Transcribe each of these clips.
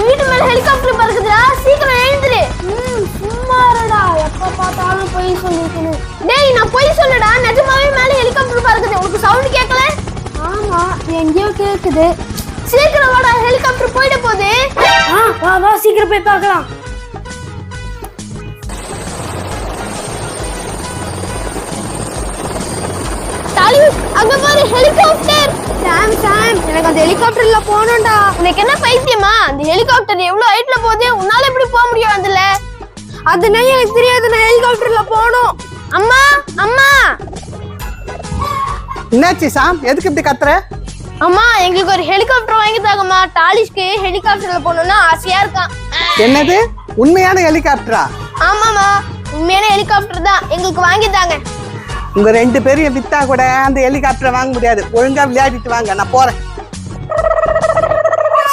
வீட்டு மேல ஹெலிகாப்டர் பறக்குதுடா. சீக்கிரம் எழுந்துரு. ம் இருடா எப்ப பார்த்தாலும் பொய் சொல்லிக்கணும். டேய் நான் பொய் சொல்லடா. நிஜமாவே மேல ஹெலிகாப்டர் பறக்குது. உனக்கு சவுண்ட் கேட்கல ஆமா எங்கேயோ கேக்குது. சீக்கிரம் வாடா ஹெலிகாப்டர் போயிட போகுது. ஆ வா வா சீக்கிரம் போய் பார்க்கலாம். அங்க பாரு ஹெலிகாப்டர் சாம் சாம் எனக்கு அந்த ஹெலிகாப்டர்ல போகணும்டா. உனக்கு என்ன பைத்தியமா? அந்த ஹெலிகாப்டர் எவ்வளவு ஹைட்ல போகுது? உன்னால எப்படி போக முடியும் அதுல? அதுனா எனக்கு தெரியாது நான் ஹெலிகாப்டர்ல போகணும். அம்மா அம்மா. என்னாச்சு சாம்? எதுக்கு இப்படி கத்துற? அம்மா எங்களுக்கு ஒரு ஹெலிகாப்டர் வாங்கி தாங்கம்மா. டாலிஷ்க்கு ஹெலிகாப்டர்ல போகணும்னு ஆசையா இருக்கான். என்னது? உண்மையான ஹெலிகாப்டரா ஆமாமா உண்மையான ஹெலிகாப்டர் தான். எங்களுக்கு வாங்கி தாங்க. உங்க ரெண்டு பேரையும் வித்தா கூட அந்த ஹெலிகாப்டரை வாங்க முடியாது. ஒழுங்கா விளையாடிட்டு வாங்க நான் போறேன்.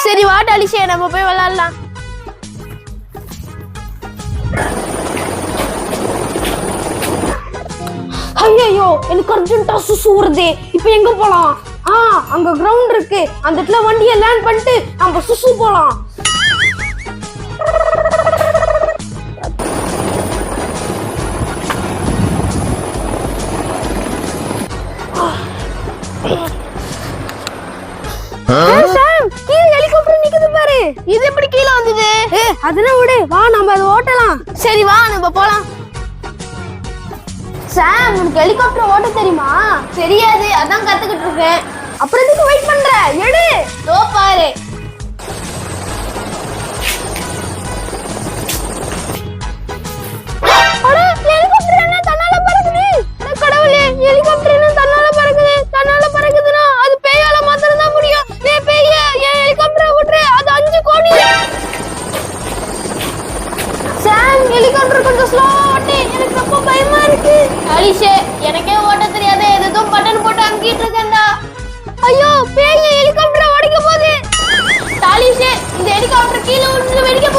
சரி வா டாலிஷே நம்ம போய் விளையாடலாம். ஐயோ எனக்கு அர்ஜென்ட்டா சுசு வருது. இப்போ எங்க போலாம்? ஆ அங்க கிரவுண்ட் இருக்கு. அந்த இடத்துல வண்டியை லேண்ட் பண்ணிட்டு நம்ம சுசு போலாம். அதெல்லாம் விடு. வா நம்ம அதை ஓட்டலாம். சரி வா நம்ம போலாம். சாம் உனக்கு ஹெலிகாப்டர் ஓட்ட தெரியுமா? தெரியாது. அதான் கத்துக்கிட்டு இருக்கேன். அப்புறம் எதுக்கு வெயிட் பண்ற? ஹெலிகாப்டர் கொஞ்சம் ஸ்லோவா ஓட்டு எனக்கு ரொம்ப பயமா இருக்கு. அலிஷே எனக்கே ஓட்ட தெரியாது. எதுக்கும் பட்டன் போட்டு அமுக்கிட்டு இருக்கேன்டா. ஐயோ பேய் ஹெலிகாப்டர் ஓடிக்க போகுது தாலிஷே இந்த ஹெலிகாப்டர் கீழே விழுந்து வெடிக்க